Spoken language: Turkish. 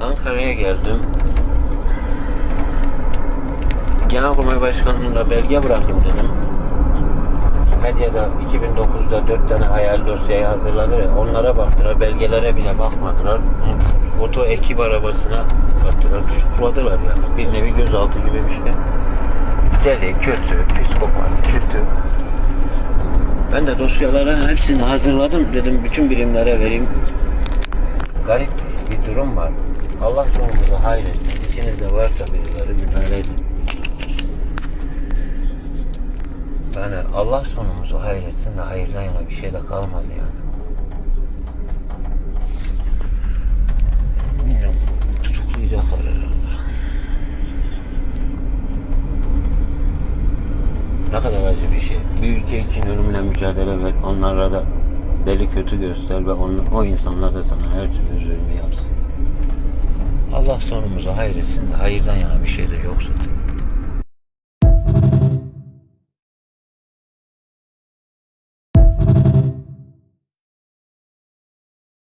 Ankara'ya geldim. Genelkurmay Başkanlığı'nda belge bırakayım dedim. Medyada 2009'da dört tane hayal dosyayı hazırladılar. Onlara baktılar, belgelere bile bakmadılar. Oto ekip arabasına baktılar, tutukladılar yani. Bir nevi gözaltı gibi bir şey. Deli, kötü, psikopat, kötü. Ben de dosyaların hepsini hazırladım. Dedim bütün birimlere vereyim. Garip bir durum var. Allah sonumuzu hayretsin. İçinizde varsa birileri müdahale edin. Yani Allah sonumuzu hayretsin de hayırdan yana bir şey de kalmadı yani. Bilmiyorum. Tutuklayacaklar herhalde. Ne kadar acı bir şey. Bir ülke için ölümle mücadele ver. Onlara da deli kötü göster ve on, o insanlar da sana her türlü zulmü yapsın. Allah sonumuzu de hayırdan yana bir şey de yoksa.